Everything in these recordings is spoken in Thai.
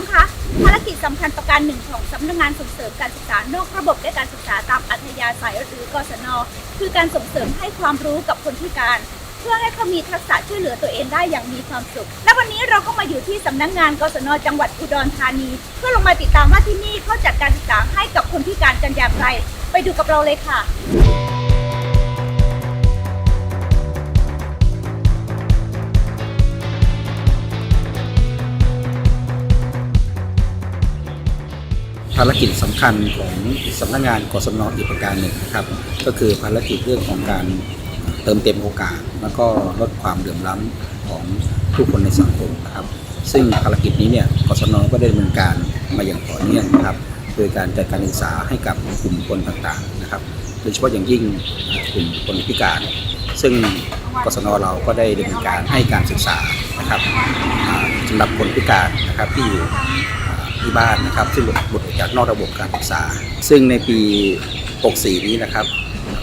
มคะภารกิจสำคัญประการหนึ่งของสำนักงานส่งเสริมการศึกษานอกระบบและการศึกษาตามอัธยาศัยหรือกศน คือการส่งเสริมให้ความรู้กับคนพิการ เพื่อให้เขามีทักษะช่วยเหลือตัวเองได้อย่างมีความสุข และวันนี้เราก็มาอยู่ที่สำนักงานกศน จังหวัดอุดรธานี เพื่อลงมาติดตามว่าที่นี่เขาจัดการศึกษาให้กับคนพิการกันอย่างไร ไปดูกับเราเลยค่ะ ภารกิจสำคัญของสำนักงานกศนอีกประการหนึ่งนะครับ ก็คือภารกิจเรื่องของการเติมเต็มโอกาส แล้วก็ลดความเหลื่อมล้ำของผู้คนในสังคมนะครับ ซึ่งภารกิจนี้เนี่ยกศนก็ได้ดำเนินการมาอย่างต่อเนื่องนะครับโดยการจัดการศึกษาให้กับกลุ่มคนต่างๆนะครับโดยเฉพาะอย่างยิ่งกลุ่มคนพิการ ซึ่งกศนเราก็ได้ดำเนินการให้การศึกษานะครับสำหรับคนพิการนะครับที่อยู่ ที่บ้านนะครับ ซึ่งหลุดหลุดออกจากนอกระบบการศึกษา ซึ่งในปี 64 นี้นะครับ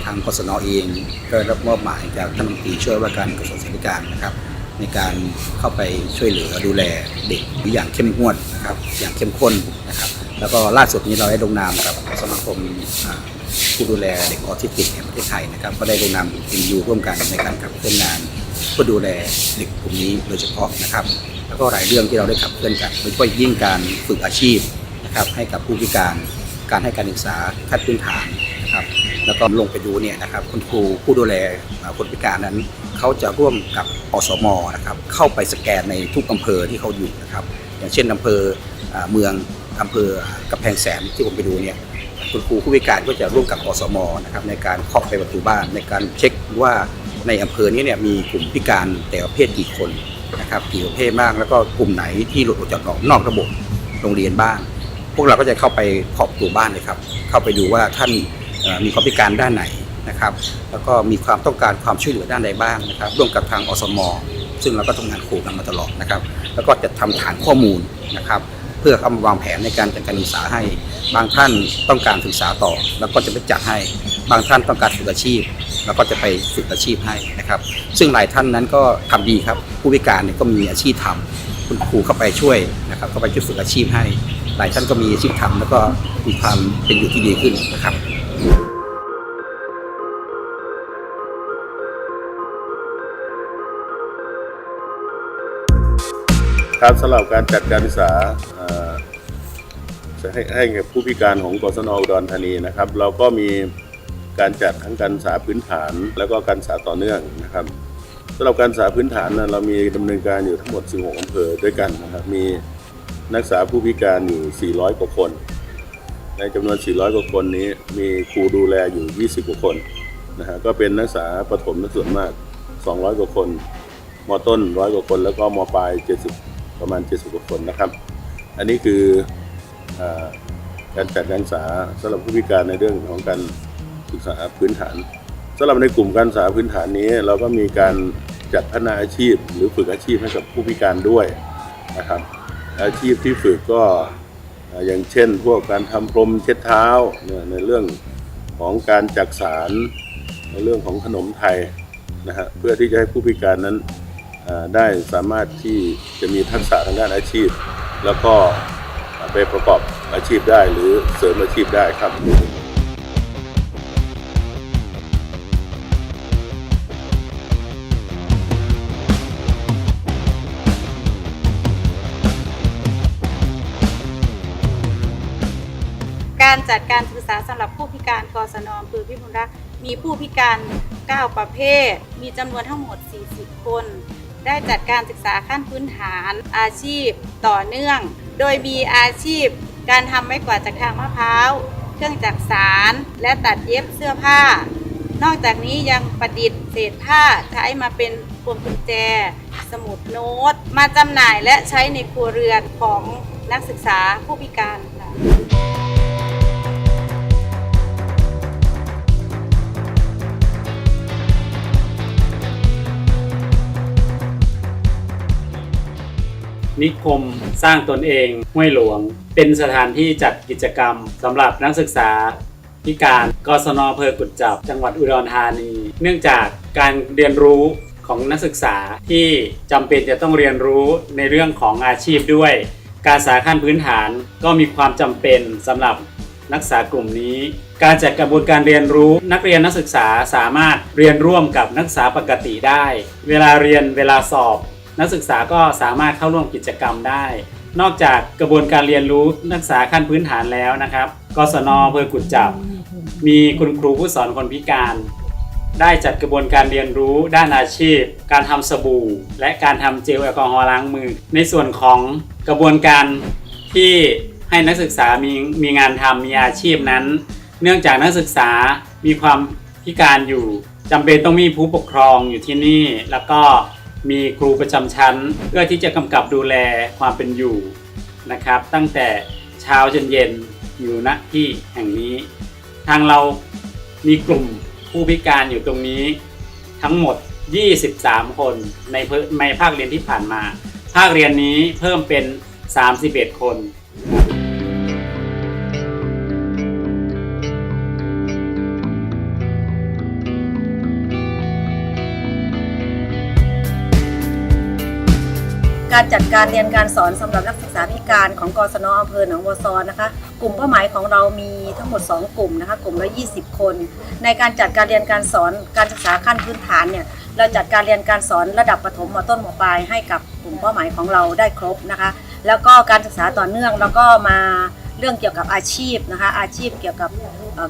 ทางกศนเองก็รับมอบหมายจากท่านรัฐมนตรีช่วยว่าการกระทรวงศึกษาธิการนะครับ ในการเข้าไปช่วยเหลือดูแลเด็กอย่างเข้มงวดนะครับอย่างเข้มข้นนะครับ แล้วก็ล่าสุดนี้เราได้ลงนามกับสมาคมผู้ดูแลเด็กออทิสติกแห่งประเทศไทยนะครับ ก็ได้ลงนามเป็นยูร่วมกันในการขับเคลื่อนงานเพื่อดูแลเด็กกลุ่มนี้โดยเฉพาะนะครับ แล้วก็หลายเรื่องที่เราได้ขับเคลื่อนกันโดยเฉพาะยิ่งการฝึกอาชีพนะครับให้กับผู้พิการการให้การศึกษาขั้นพื้นฐานนะครับแล้วก็ลงไปดูเนี่ยนะครับคุณครูผู้ดูแลคนพิการนั้น เขาจะร่วมกับอสมนะครับเข้าไปสแกนในทุกอำเภอที่เขาอยู่นะครับอย่างเช่นอำเภอเมืองอำเภอกำแพงแสนที่ผมไปดูเนี่ยคุณครูผู้พิการก็จะร่วมกับอสมนะครับในการเคาะไปประตูบ้านในการเช็คว่าในอำเภอนี้เนี่ยมีกลุ่มพิการแต่ประเภทกี่คน นะครับกี่ประเภทบ้างแล้วก็กลุ่มไหนที่หลุดออกจากนอกระบบโรงเรียนบ้าง พวกเราก็จะเข้าไปขอบตัวบ้านเลยครับ เข้าไปดูว่าท่านมีความพิการด้านไหนนะครับ แล้วก็มีความต้องการความช่วยเหลือด้านใดบ้างนะครับ ร่วมกับทางอสมซึ่งเราก็ทำงานคู่กันมาตลอดนะครับ แล้วก็จะทำฐานข้อมูลนะครับ พื่อเข้ามาวางแผนในการจัดการศึกษาให้ บางท่านต้องการศึกษาต่อ แล้วก็จะไปจัดให้ บางท่านต้องการฝึกอาชีพ แล้วก็จะไปฝึกอาชีพให้นะครับ ซึ่งหลายท่านนั้นก็ทำดีครับ ผู้พิการเนี่ยก็มีอาชีพทำคุณครูเข้าไปช่วยนะครับเข้าไปช่วยฝึกอาชีพให้ หลายท่านก็มีอาชีพทำแล้วก็มีความเป็นอยู่ที่ดีขึ้นนะครับ ครับสำหรับการจัดการศึกษาให้ให้กับผู้พิการของกศนอุดรธานีนะครับ เราก็มีการจัดทั้งการศึกษาพื้นฐาน แล้วก็การศึกษาต่อเนื่องนะครับสำหรับการศึกษาพื้นฐานนะเรามีดำเนินการอยู่ทั้งหมด 16อำเภอด้วยกันนะครับมีนักศึกษาผู้พิการอยู่ 400 กว่าคน ในจำนวน 400 กว่าคนนี้มีครูดูแลอยู่ 20 กว่าคนนะฮะก็เป็นนักศึกษาประถมนักส่วนมาก 200 กว่าคนมต้นร้อยกว่าคน แล้วก็มปลาย 70 ประมาณ 70กว่าคนนะครับ อันนี้คืออการจัดการศึกษาสำหรับผู้พิการในเรื่องของการศึกษาพื้นฐานสำหรับในกลุ่มการศึกษาพื้นฐานนี้ เราก็มีการจัดพัฒนาอาชีพ หรือฝึกอาชีพให้กับผู้พิการด้วยนะครับ อาชีพที่ฝึกก็อย่างเช่น พวกการทำพรมเช็ดเท้าในเรื่องของการจักสารในเรื่องของขนมไทยนะฮะเพื่อที่จะให้ผู้พิการนั้น ได้สามารถที่จะมีทักษะทางด้านอาชีพ แล้วก็ไปประกอบอาชีพได้หรือเสริมอาชีพได้ครับการจัดการศึกษาสำหรับผู้พิการกศนอำเภอพิบูลรักษ์มีผู้พิการ 9 ประเภท มีจำนวนทั้งหมด 40 คน ได้จัดการศึกษาขั้นพื้นฐานอาชีพต่อเนื่อง โดยมีอาชีพการทำไม้กวาดจากทางมะพร้าว เครื่องจักสารและตัดเย็บเสื้อผ้า นอกจากนี้ยังประดิษฐ์เศษผ้าใช้มาเป็นพวงกุญแจ สมุดโน้ต มาจำหน่ายและใช้ในครัวเรือนของนักศึกษาผู้พิการค่ะ นิคมสร้างตนเองห้วยหลวง เป็นสถานที่จัดกิจกรรมสำหรับนักศึกษาพิการกศนอเภอกุดจับ จังหวัดอุดรธานี เนื่องจากการเรียนรู้ของนักศึกษาที่จำเป็นจะต้องเรียนรู้ในเรื่องของอาชีพด้วย การสาขั้นพื้นฐานก็มีความจำเป็นสำหรับนักศึกษากลุ่มนี้ การจัดกระบวนการเรียนรู้นักเรียนนักศึกษาสามารถเรียนร่วมกับนักศึกษาปกติได้ เวลาเรียนเวลาสอบ นักศึกษาก็สามารถเข้าร่วมกิจกรรมได้ นอกจากกระบวนการเรียนรู้นักศึกษาขั้นพื้นฐานแล้วนะครับกศนอำเภอกุดจับ มีคุณครูผู้สอนคนพิการ ได้จัดกระบวนการเรียนรู้ด้านอาชีพ การทำสบู่ และการทำเจลแอลกอฮอล์ล้างมือ ในส่วนของกระบวนการที่ให้นักศึกษามีมีงานทำมีอาชีพนั้น เนื่องจากนักศึกษามีความพิการอยู่จำเป็นต้องมีผู้ปกครองอยู่ที่นี่ แล้วก็ มีครูประจำชั้น เพื่อที่จะกำกับดูแลความเป็นอยู่นะครับ ตั้งแต่เช้าจนเย็นอยู่ณที่แห่งนี้ ทางเรามีกลุ่มผู้พิการอยู่ตรงนี้ทั้งหมด 23 คนในเพในภาคเรียนที่ผ่านมา ภาคเรียนนี้เพิ่มเป็น 31 คน การจัดการเรียนการสอนสำหรับนักศึกษาพิการของกศนอำเภอหนองบัวซอนนะคะ กลุ่มเป้าหมายของเรามีทั้งหมด 2 กลุ่มนะคะ กลุ่มละ20 คน ในการจัดการเรียนการสอนการศึกษาขั้นพื้นฐานเนี่ยเราจัดการเรียนการสอนระดับประถมมต้นมปลายให้กับกลุ่มเป้าหมายของเราได้ครบนะคะ แล้วก็การศึกษาต่อเนื่องแล้วก็มาเรื่องเกี่ยวกับอาชีพนะคะ อาชีพเกี่ยวกับ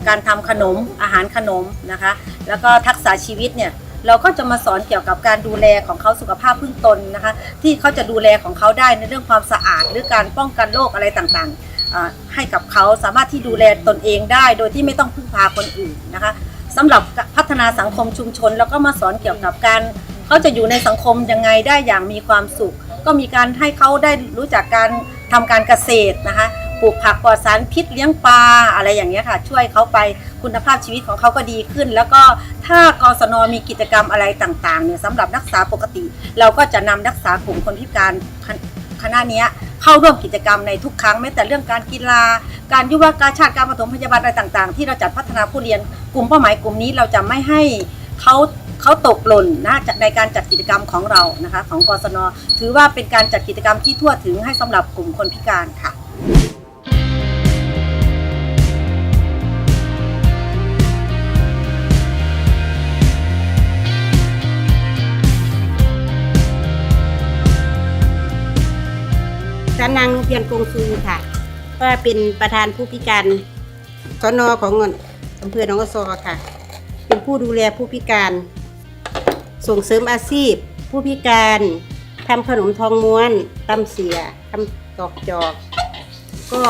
การทำขนมอาหารขนมนะคะ แล้วก็ทักษะชีวิตเนี่ย เราก็จะมาสอนเกี่ยวกับการดูแลของเขาสุขภาพพื้นตนนะคะ ที่เขาจะดูแลของเขาได้ในเรื่องความสะอาด หรือการป้องกันโรคอะไรต่างๆ ให้กับเขาสามารถที่ดูแลตนเองได้ โดยที่ไม่ต้องพึ่งพาคนอื่นนะคะสำหรับพัฒนาสังคมชุมชน แล้วก็มาสอนเกี่ยวกับการเขาจะอยู่ในสังคมยังไงได้อย่างมีความสุข ก็มีการให้เขาได้รู้จักการทำการเกษตรนะคะ ปลูกผักปลอดสารพิษเลี้ยงปลาอะไรอย่างเงี้ยค่ะ ช่วยเขาไปคุณภาพชีวิตของเขาก็ดีขึ้น แล้วก็ถ้ากศนมีกิจกรรมอะไรต่างๆเนี่ยสำหรับนักศึกษาปกติ เราก็จะนำนักศึกษากลุ่มคนพิการคณะนี้เข้าร่วมกิจกรรมในทุกครั้งแม้แต่เรื่องการกีฬา การยุวกาชาติการปฐมพยาบาลอะไรต่าง ๆ ที่เราจัดพัฒนาผู้เรียนกลุ่มเป้าหมายกลุ่มนี้เราจะไม่ให้เขาเขาตกหล่นนะในการจัดกิจกรรมของเรานะคะ ของกศนถือว่าเป็นการจัดกิจกรรมที่ทั่วถึงให้สำหรับกลุ่มคนพิการค่ะ ฉันนางนุเพียรกงซูค่ะ ก็เป็นประธานผู้พิการสนอของอำเภอหนองกระซอค่ะ เป็นผู้ดูแลผู้พิการ ส่งเสริมอาชีพ ผู้พิการทำขนมทองม้วนตำเสียทำตอกจอก ก็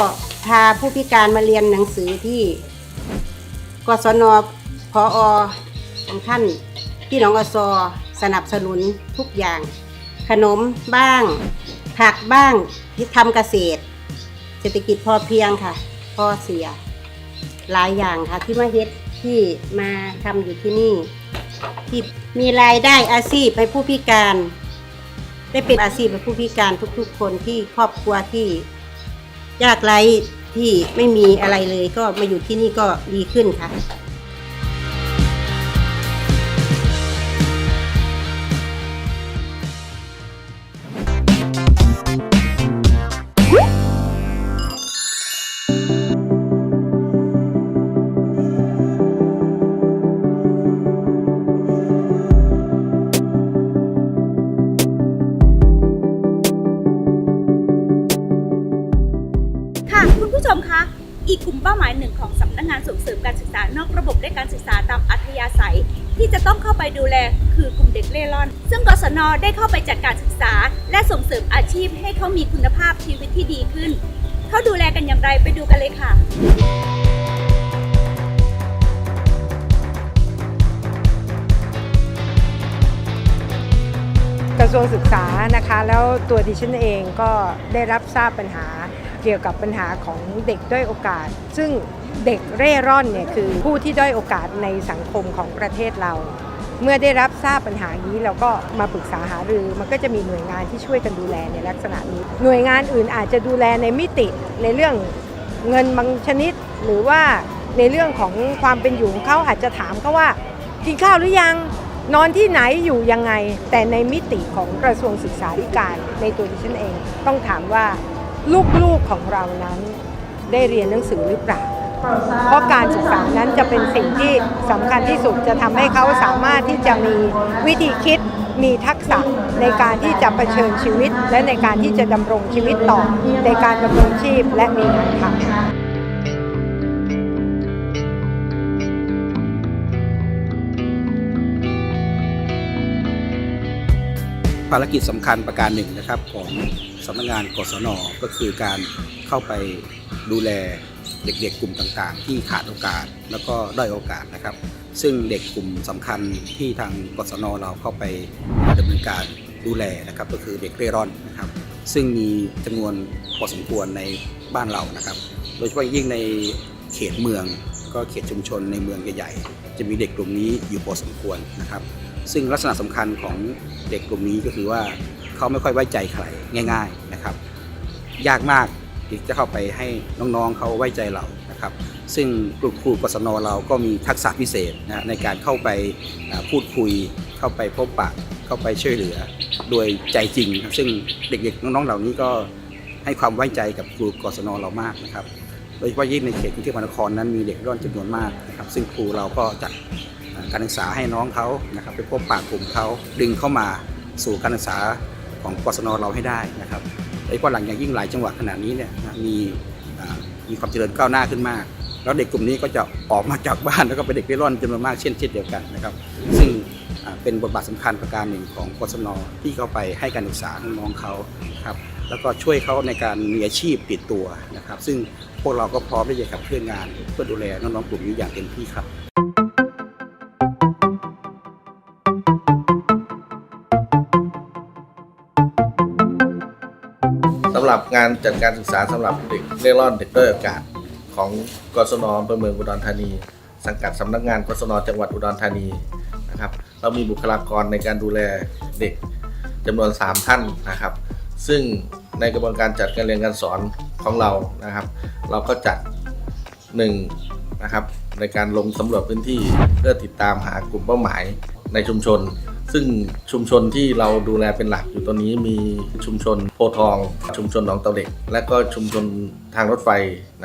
พาผู้พิการมาเรียนหนังสือที่กศนพออของท่านที่หนองกระซอสนับสนุนทุกอย่าง ขนมบ้าง ผักบ้างที่ทำเกษตร เศรษฐกิจพอเพียงค่ะ พอเสีย หลายอย่างค่ะที่มาเฮ็ดที่มาทำอยู่ที่นี่ ที่มีรายได้อาชีพให้ผู้พิการ ได้เป็นอาชีพให้ผู้พิการทุกๆ คนที่ครอบครัวที่ยากไร้ที่ไม่มีอะไรเลยก็มาอยู่ที่นี่ก็ดีขึ้นค่ะ ผู้ชมคะอีกกลุ่มเป้าหมายหนึ่งของสำนักงานส่งเสริมการศึกษานอกระบบและการศึกษาตามอัธยาศัย ที่จะต้องเข้าไปดูแลคือกลุ่มเด็กเร่ร่อน ซึ่งกศนได้เข้าไปจัดการศึกษา และส่งเสริมอาชีพให้เขามีคุณภาพชีวิตที่ดีขึ้น เขาดูแลกันอย่างไรไปดูกันเลยค่ะกระทรวงศึกษานะคะ แล้วตัวดิฉันเองก็ได้รับทราบปัญหา เกี่ยวกับปัญหาของเด็กด้อยโอกาส ซึ่งเด็กเร่ร่อนเนี่ยคือผู้ที่ด้อยโอกาสในสังคมของประเทศเรา เมื่อได้รับทราบปัญหานี้เราก็มาปรึกษาหารือ มันก็จะมีหน่วยงานที่ช่วยกันดูแลในลักษณะนี้ หน่วยงานอื่นอาจจะดูแลในมิติในเรื่องเงินบางชนิด หรือว่าในเรื่องของความเป็นอยู่ของเขาอาจจะถามเขาว่า กินข้าวหรือยังนอนที่ไหนอยู่ยังไง แต่ในมิติของกระทรวงศึกษาธิการในตัวดิฉันเอง ต้องถามว่า ลูกๆของเรานั้นได้เรียนหนังสือหรือเปล่า เพราะการศึกษานั้นจะเป็นสิ่งที่สำคัญที่สุดจะทำให้เขาสามารถที่จะมีวิธีคิดมีทักษะในการที่จะะเผชิญชีวิต และในการที่จะดำรงชีวิตต่อในการดำรงชีพและมีงานทำ ภารกิจสำคัญประการหนึ่งนะครับของสำนักงานกศนก็คือการเข้าไปดูแลเด็กๆกลุ่มต่างๆ ที่ขาดโอกาสแล้วก็ด้อยโอกาสนะครับ ซึ่งเด็กกลุ่มสำคัญที่ทางกศนเราเข้าไปดำเนินการดูแลนะครับก็คือเด็กเร่ร่อนนะครับ ซึ่งมีจำนวนพอสมควรในบ้านเรานะครับ โดยเฉพาะยิ่งในเขตเมือง ก็เขตชุมชนในเมืองใหญ่ๆจะมีเด็กกลุ่มนี้อยู่พอสมควรนะครับ ซึ่งลักษณะสำคัญของเด็กกลุ่มนี้ก็คือว่าเขาไม่ค่อยไว้ใจใครง่าย ๆนะครับ ยากมากที่จะเข้าไปให้น้องๆเขาไว้ใจเรานะครับ ซึ่งครูครูกศนเราก็มีทักษะพิเศษนะในการเข้าไปพูดคุย เข้าไปพบปะเข้าไปช่วยเหลือ โดยใจจริงครับซึ่งเด็กๆน้องๆเหล่านี้ก็ให้ความไว้ใจกับครูกศนเรามากนะครับโดยเฉพาะยิ่งในเขตกรุงเทพมหานครนั้นมีเด็กร่อนจำนวนมากนะครับซึ่งครูเราก็จัด การศึกษาให้น้องเขานะครับไปพบปะกลุ่มเขาดึงเข้ามาสู่การศึกษาของกศนเราให้ได้นะครับโดยเฉพาะหลังอย่างยิ่งหลายจังหวัดขณะนี้เนี่ยมีมีความเจริญก้าวหน้าขึ้นมาก แล้วเด็กกลุ่มนี้ก็จะออกมาจากบ้านแล้วก็เป็นเด็กเร่ร่อนจำนวนมากเช่นเช่นเดียวกันนะครับ ซึ่งเป็นบทบาทสำคัญประการหนึ่งของกศนที่เข้าไปให้การศึกษาน้องเขาครับแล้วก็ช่วยเขาในการมีอาชีพติดตัวนะครับ ซึ่งพวกเราก็พร้อมที่จะขับเคลื่อนงานเพื่อดูแลน้องๆกลุ่มนี้อย่างเต็มที่ครับำหรับงานจัดการศึกษาสำหรับเด็กเร่ร่อนเด็กด้อยโอกาสของกศนอำเภอเมืองอุดรธานี สังกัดสำนักงานกศนจังหวัดอุดรธานีนะครับ เรามีบุคลากรในการดูแลเด็กจำนวน 3 ท่านนะครับ ซึ่งในกระบวนการจัดการเรียนการสอนของเรานะครับ เราก็จัดหนึ่งนะครับในการลงสำรวจพื้นที่เพื่อติดตามหากลุ่มเป้าหมายในชุมชน ซึ่งชุมชนที่เราดูแลเป็นหลักอยู่ตอนนี้มีชุมชนโพทอง ชุมชนหนองเตาเด็ก และก็ชุมชนทางรถไฟ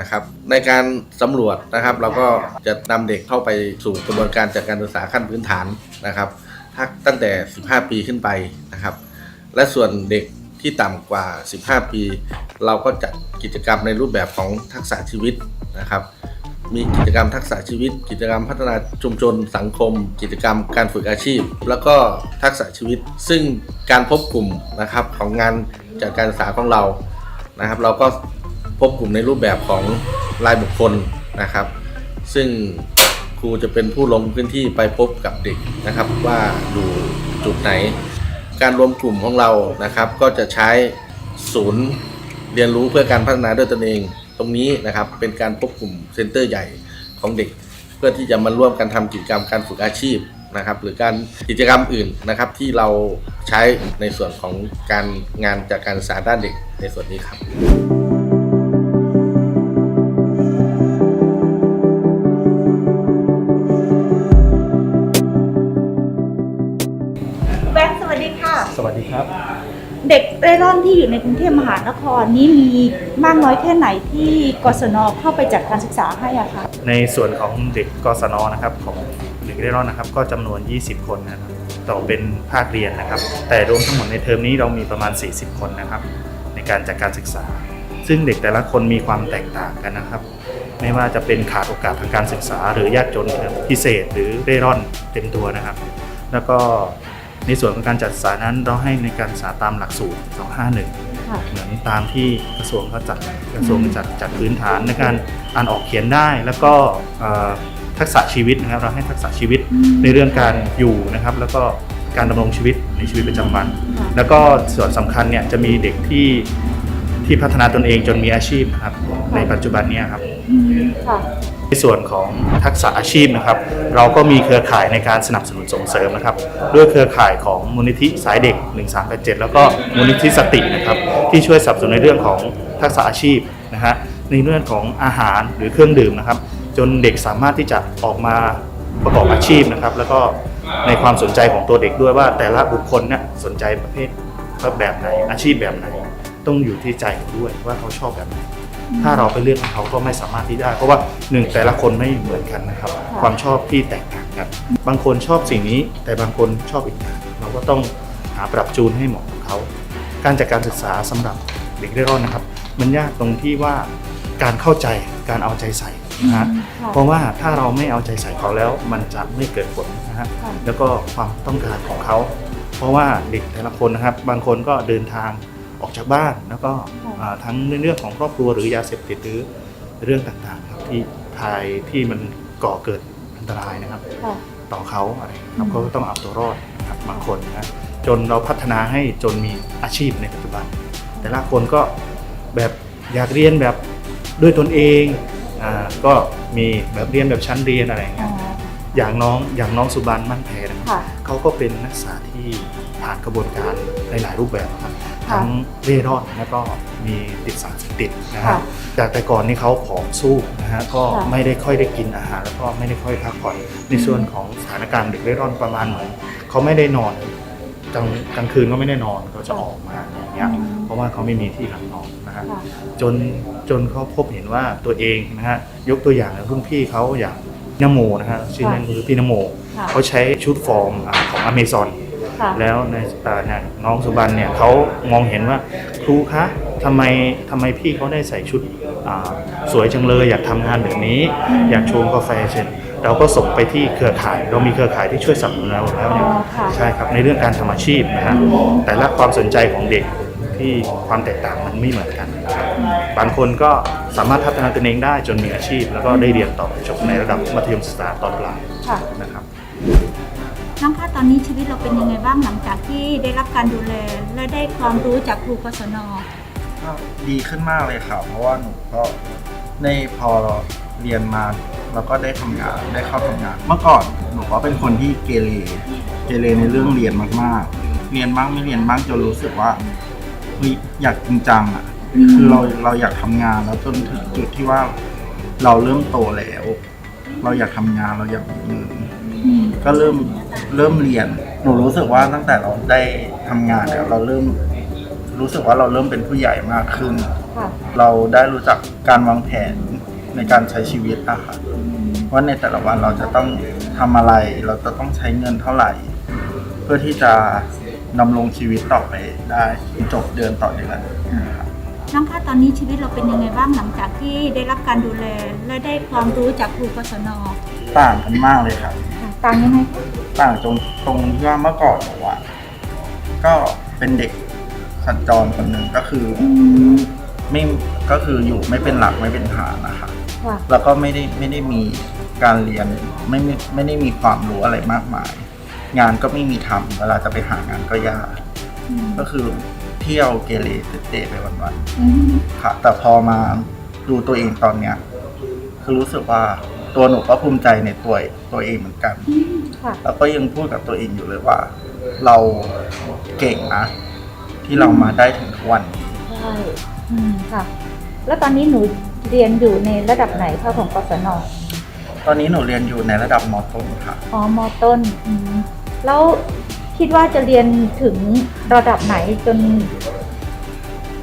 นะครับในการสำรวจนะครับ เราก็จะนำเด็กเข้าไปสู่กระบวนการจัดการศึกษาขั้นพื้นฐานนะครับตั้งแต่ 15 ปีขึ้นไปนะครับ และส่วนเด็กที่ต่ำกว่า 15 ปี เราก็จัดกิจกรรมในรูปแบบของทักษะชีวิตนะครับ มีกิจกรรมทักษะชีวิต กิจกรรมพัฒนาชุมชน สังคม กิจกรรมการฝึกอาชีพ แล้วก็ทักษะชีวิต ซึ่งการพบกลุ่มนะครับของงานจัดการศึกษาของเรานะครับ เราก็พบกลุ่มในรูปแบบของรายบุคคลนะครับ ซึ่งครูจะเป็นผู้ลงพื้นที่ไปพบกับเด็กนะครับ ว่าอยู่จุดไหน การรวมกลุ่มของเรานะครับ ก็จะใช้ศูนย์เรียนรู้เพื่อการพัฒนาด้วยตนเอง ตรงนี้นะครับเป็นการพบกลุ่มเซ็นเตอร์ใหญ่ของเด็ก เพื่อที่จะมาร่วมกันทำกิจกรรมการฝึกอาชีพนะครับ หรือการกิจกรรมอื่นนะครับ ที่เราใช้ในส่วนของการงานจากการศึกษาด้านเด็กในส่วนนี้ครับแบงค์สวัสดีค่ะ สวัสดีครับ เด็กเร่ร่อนที่อยู่ในกรุงเทพมหานครนี้มีมากน้อยแค่ไหนที่กศนเข้าไปจัดการศึกษาให้อะคะในส่วนของเด็กกศนนะครับของเด็กเร่ร่อนนะครับ ก็จำนวน 20 คนนะครับต่อเป็นภาคเรียนนะครับ แต่รวมทั้งหมดในเทอมนี้เรามีประมาณ 40 คนนะครับ ในการจัดการศึกษา ซึ่งเด็กแต่ละคนมีความแตกต่างกันนะครับ ไม่ว่าจะเป็นขาดโอกาสทางการศึกษา หรือยากจนพิเศษหรือเร่ร่อนเต็มตัวนะครับ แล้วก็ ในส่วนของการจัดศึกษานั้นเราให้ในการศึกษาตามหลักสูตร 251ค่ะเหมือนตามที่กระทรวงเขาจัดกระทรวงจัดจัดพื้นฐานในการอ่านออกเขียนได้แล้วก็เอ่อทักษะชีวิตนะครับเราให้ทักษะชีวิตในเรื่องการอยู่นะครับ แล้วก็การดำรงชีวิตในชีวิตประจำวัน แล้วก็ส่วนสำคัญเนี่ยจะมีเด็กที่ที่พัฒนาตนเองจนมีอาชีพนะครับในปัจจุบันเนี้ครับค่ะ ในส่วนของทักษะอาชีพนะครับ เราก็มีเครือข่ายในการสนับสนุนส่งเสริมนะครับ ด้วยเครือข่ายของมูลนิธิสายเด็ก 1387 แล้วก็มูลนิธิสตินะครับ ที่ช่วยสนับสนุนในเรื่องของทักษะอาชีพนะฮะในเรื่องของอาหารหรือเครื่องดื่มนะครับ จนเด็กสามารถที่จะออกมาประกอบอาชีพนะครับ แล้วก็ในความสนใจของตัวเด็กด้วยว่าแต่ละบุคคลเนี่ยสนใจประเภทแบบไหนอาชีพแบบไหน ต้องอยู่ที่ใจด้วยว่าเขาชอบแบบไหน ถ้าเราไปเลือกให้เขาก็ไม่สามารถที่ได้ เพราะว่าหนึ่งแต่ละคนไม่เหมือนกันนะครับ ความชอบที่แตกต่างกัน บางคนชอบสิ่งนี้ แต่บางคนชอบอีกอย่างเราก็ต้องหาปรับจูนให้เหมาะกับเขา การจัดการศึกษาสำหรับเด็กเร่ร่อนนะครับ มันยากตรงที่ว่าการเข้าใจการเอาใจใส่นะฮะเพราะว่าถ้าเราไม่เอาใจใส่เขาแล้ว มันจะไม่เกิดผลนะฮะแล้วก็ความต้องการของเขา เพราะว่าเด็กแต่ละคนนะครับ บางคนก็เดินทาง ออกจากบ้านแล้วก็อ่าทั้งในเรื่องของครอบครัวหรือยาเสพติดหรือเรื่องต่างๆครับที่ภายที่มันก่อเกิดอันตรายนะครับค่ะต่อเขาอะไรครับเขาก็ต้องเอาตัวรอดนะครับบางคนนะจนเราพัฒนาให้จนมีอาชีพในปัจจุบัน แต่ละคนก็แบบอยากเรียนแบบด้วยตนเองอ่าก็มีแบบเรียนแบบชั้นเรียนอะไรอย่างเงี้ยอย่างน้องอย่างน้องสุบันมั่นแพรนะครับค่ะเขาก็เป็นนักศึกษาที่ผ่านกระบวนการในหลายรูปแบบครับค่ะ ทั้งเร่ร่อนแล้วก็มีติดสารเสพติดนะฮะค่ะจากแต่ก่อนนี่เขาผอมสู้นะฮะก็ค่ะไม่ได้ค่อยได้กินอาหารแล้วก็ไม่ได้ค่อยพักผ่อนในส่วนของสถานการณ์เด็กเร่ร่อนประมาณเหมือนเขาไม่ได้นอนกลางกลางคืนก็ไม่ได้นอนก็จะออกมาอย่างเงี้ยเพราะว่าเขาไม่มีที่หลับนอนนะฮะ ค่ะจนจนเขาพบเห็นว่าตัวเองนะฮะยกตัวอย่างรุ่นพี่เขาอย่างนโมนะฮะชื่อนั้นคือพี่นโมค่ะ เขาใช้ชุดฟอร์มอ่าของอเมซอน ค่ะแล้วในอ่าเนี่ยน้องสุบันเนี่ยเขามองเห็นว่าครูคะทำไมทำไมพี่เขาได้ใส่ชุดอ่าสวยจังเลยอยากทำงานแบบนี้ อยากชงกาแฟเช่นเราก็ส่งไปที่เครือข่าย เรามีเครือข่ายที่ช่วยสนับสนุนเราแล้วเนี่ยอ๋อค่ะใช่ครับในเรื่องการทำอาชีพนะฮะแต่ละความสนใจของเด็กที่ความแตกต่างมันไม่เหมือนกันนะครับบางคนก็สามารถพัฒนาตนเองได้จนมีอาชีพ แล้วก็ได้เรียนต่อจบในระดับมัธยมศึกษาตอนปลายค่ะนะครับน้ องคะตอนนี้ชีวิตเราเป็นยังไงบ้างหลังจากที่ได้รับการดูแล และได้ความรู้จากครูกศนก็ดีขึ้นมากเลยค่ะ เพราะว่าหนูก็ได้พอเรียนมาแล้วก็ได้ทำงานได้เข้าทำงาน เมื่อก่อนหนูก็เป็นคนที่เกเรเกเรในเรื่องเรียนมากๆ เรียนบ้างไม่เรียนบ้างจนรู้สึกว่าเฮ้ยอยากจริงจังอะคือเราเราอยากทำงานแล้วจนถึงจุดที่ว่าเราเริ่มโตแล้ว เราอยากทำงานเราอยากมีเงิน ก็เริ่มเริ่มเรียน หนูรู้สึกว่าตั้งแต่เราได้ทำงานเนี่ยเราเริ่มรู้สึกว่าเราเริ่มเป็นผู้ใหญ่มากขึ้น ค่ะ เราได้รู้จักการวางแผนในการใช้ชีวิตอะค่ะว่าในแต่ละวันเราจะต้องทำอะไร เราจะต้องใช้เงินเท่าไหร่ เพื่อที่จะดำรงชีวิตต่อไปได้จบเดือนต่อเดือนนะครับ น้องคะตอนนี้ชีวิตเราเป็นยังไงบ้างหลังจากที่ได้รับการดูแล และได้ความรู้จากครูกศน ต่างกันมากเลยครับ ต่างยังไงคะต่างตรงตรงที่ว่าเมื่อก่อนหนูอะก็เป็นเด็กสัญจรคนหนึ่งก็คืออไม่ก็คืออยู่ไม่เป็นหลักไม่เป็นฐานนะคะ ค่ะ แล้วก็ไม่ได้ไม่ได้มีการเรียนไม่ไม่ไม่ได้มีความรู้อะไรมากมาย งานก็ไม่มีทำเวลาจะไปหางานก็ยากก็คือเที่ยวเกเรเตะๆไปวันๆค่ะ แต่พอมาดูตัวเองตอนเนี้ยคือรู้สึกว่า ตัวหนูก็ภูมิใจในตัวตัวเองเหมือนกัน ค่ะ แล้วก็ยังพูดกับตัวเองอยู่เลยว่า เราเก่งนะ ที่เรามาได้ถึงทุกวันนี้ใช่อืมค่ะ แล้วตอนนี้หนูเรียนอยู่ในระดับไหนคะของกศนตอนนี้หนูเรียนอยู่ในระดับมต้นค่ะ อ๋อมอต้นอืมแล้วคิดว่าจะเรียนถึงระดับไหนจน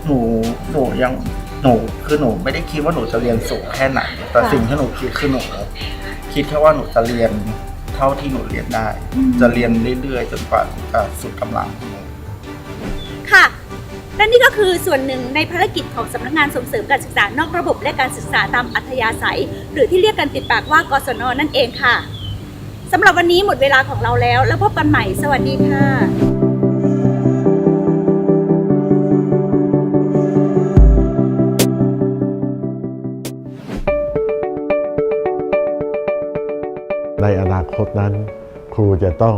หนูหนูยัง หนูคือหนูไม่ได้คิดว่าหนูจะเรียนสูงแค่ไหน แต่ค่ะสิ่งที่หนูคิดคือหนูคิดแค่ว่าหนูจะเรียนเท่าที่หนูเรียนได้อืมจะเรียนเรื่อยๆจนกว่าจะสุดกำลังของหนูค่ะ และนี่ก็คือส่วนหนึ่งในภารกิจของสำนักงานส่งเสริมการศึกษานอกระบบและการศึกษาตามอัธยาศัย หรือที่เรียกกันติดปากว่ากศนนั่นเองค่ะสำหรับวันนี้หมดเวลาของเราแล้ว แล้วพบกันใหม่ สวัสดีค่ะ ตนั้น ครูจะต้อง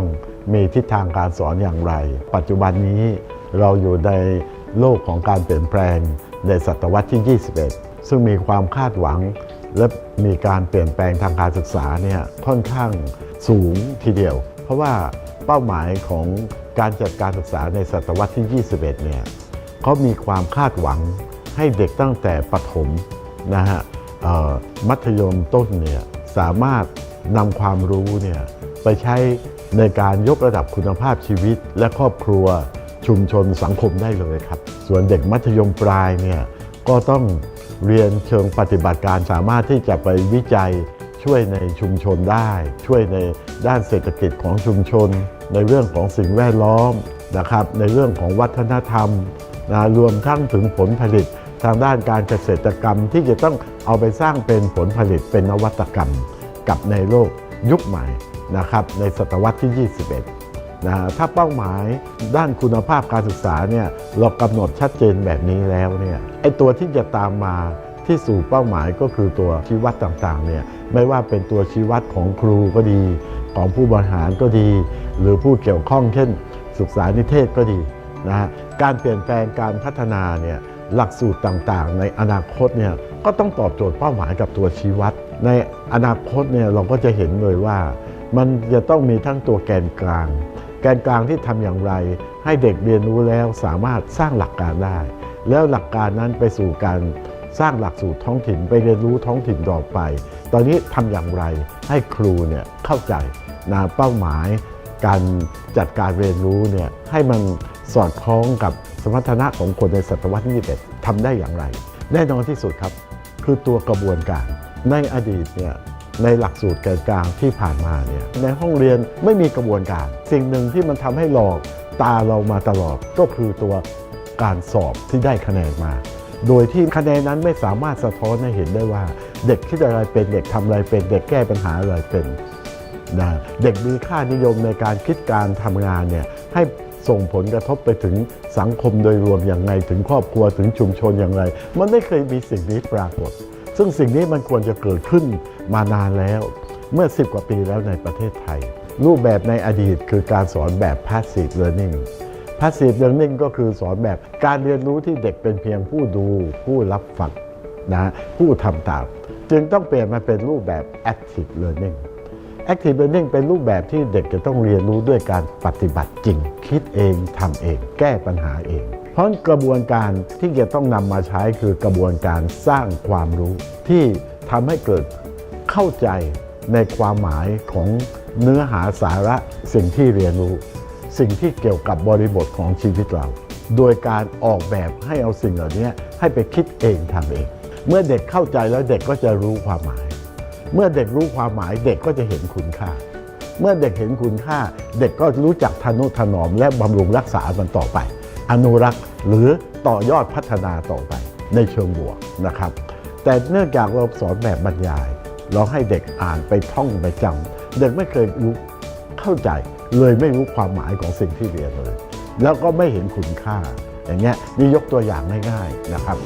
มีทิศทางการสอนอย่างไร ปัจจุบันนี้เราอยู่ในโลกของการเปลี่ยนแปลงในศตวรรษที่ 21 ซึ่งมีความคาดหวัง และมีการเปลี่ยนแปลงทางการศึกษาเนี่ยค่อนข้างสูงทีเดียว เพราะว่าเป้าหมายของการจัดการศึกษาในศตวรรษที่ 21 เนี่ยเขามีความคาดหวังให้เด็กตั้งแต่ประถมนะฮะมัธยมต้นเนี่ยสามารถ นำความรู้เนี่ยไปใช้ในการยกระดับคุณภาพชีวิต และครอบครัวชุมชนสังคมได้เลยครับ ส่วนเด็กมัธยมปลายเนี่ยก็ต้องเรียนเชิงปฏิบัติการสามารถที่จะไปวิจัยช่วยในชุมชนได้ ช่วยในด้านเศรษฐกิจของชุมชน ในเรื่องของสิ่งแวดล้อมนะครับ ในเรื่องของวัฒนธรรมนะรวมทั้งถึงผลผลิตทางด้านการเกษตรกรรมที่จะต้องเอาไปสร้างเป็นผลผลิตเป็นนวัตกรรม กับในโลกยุคใหม่นะครับในศตวรรษที่ 21นะฮะถ้าเป้าหมายด้านคุณภาพการศึกษาเนี่ยเรากำหนดชัดเจนแบบนี้แล้วเนี่ยไอตัวที่จะตามมาที่สู่เป้าหมายก็คือตัวชี้วัดต่างๆเนี่ยไม่ว่าเป็นตัวชี้วัดของครูก็ดี ของผู้บริหารก็ดี หรือผู้เกี่ยวข้องเช่น ศึกษานิเทศก็ดีนะฮะการเปลี่ยนแปลงการพัฒนาเนี่ยหลักสูตรต่างๆ ในอนาคตเนี่ยก็ต้องตอบโจทย์เป้าหมายกับตัวชี้วัด ในอนาคตเนี่ยเราก็จะเห็นเลยว่า มันจะต้องมีทั้งตัวแกนกลาง แกนกลางที่ทำอย่างไร ให้เด็กเรียนรู้แล้วสามารถสร้างหลักการได้ แล้วหลักการนั้นไปสู่การสร้างหลักสูตรท้องถิ่นไปเรียนรู้ท้องถิ่นต่อไป ตอนนี้ทำอย่างไรให้ครูเนี่ยเข้าใจนะเป้าหมาย การจัดการเรียนรู้เนี่ยให้มันสอดคล้องกับสมรรถนะของคนในศตวรรษที่21ทำได้อย่างไร แน่นอนที่สุดครับ คือตัวกระบวนการ ในอดีตเนี่ยในหลักสูตรกนกลางที่ผ่านมาเนี่ยในห้องเรียนไม่มีกระบวนการ สิ่งหนึ่งที่มันทำให้หลอกตาเรามาตลอดก็คือตัวการสอบที่ได้คะแนนมา โดยที่คะแนนนั้นไม่สามารถสะท้อนให้เห็นได้ว่า เด็กคิดอะไรเป็นเด็กทำอะไรเป็นเด็กแก้ปัญหาอะไรเป็นนะเด็กมีค่านิยมในการคิดการทำงานเนี่ยให้ส่งผลกระทบไปถึงสังคมโดยรวมอย่างไรถึงครอบครัวถึงชุมชนอย่างไร มันไม่เคยมีสิ่งนี้ปรากฏ ซึ่งสิ่งนี้มันควรจะเกิดขึ้นมานานแล้ว เมื่อ 10 กว่าปีแล้วในประเทศไทย รูปแบบในอดีตคือการสอนแบบ passive learning passive learning ก็คือสอนแบบการเรียนรู้ที่เด็กเป็นเพียงผู้ดูผู้รับฟังนะผู้ทำตาม จึงต้องเปลี่ยนมาเป็นรูปแบบ active learning Active Learning เป็นรูปแบบที่เด็กจะต้องเรียนรู้ด้วยการปฏิบัติจริง คิดเองทำเอง แก้ปัญหาเอง ราะกระบวนการที่จะต้องนำมาใช้คือกระบวนการสร้างความรู้ ที่ทำให้เกิดเข้าใจในความหมายของเนื้อหาสาระสิ่งที่เรียนรู้ สิ่งที่เกี่ยวกับบริบทของชีวิตเรา โดยการออกแบบให้เอาสิ่งเหล่านี้ให้ไปคิดเองทำเอง เมื่อเด็กเข้าใจแล้วเด็กก็จะรู้ความหมาย เมื่อเด็กรู้ความหมายเด็กก็จะเห็นคุณค่า เมื่อเด็กเห็นคุณค่า เด็กก็รู้จักทนุถนอมและบำรุงรักษามันต่อไป อนุรักษ์ หรือต่อยอดพัฒนาต่อไปในเชิงบวกนะครับ แต่เนื่องจากเราสอนแบบบรรยาย เราให้เด็กอ่านไปท่องไปจำเด็กไม่เคยรู้เข้าใจเลยไม่รู้ความหมายของสิ่งที่เรียนเลย แล้วก็ไม่เห็นคุณค่า อย่างเงี้ยนี่ยกตัวอย่างง่ายๆนะครับ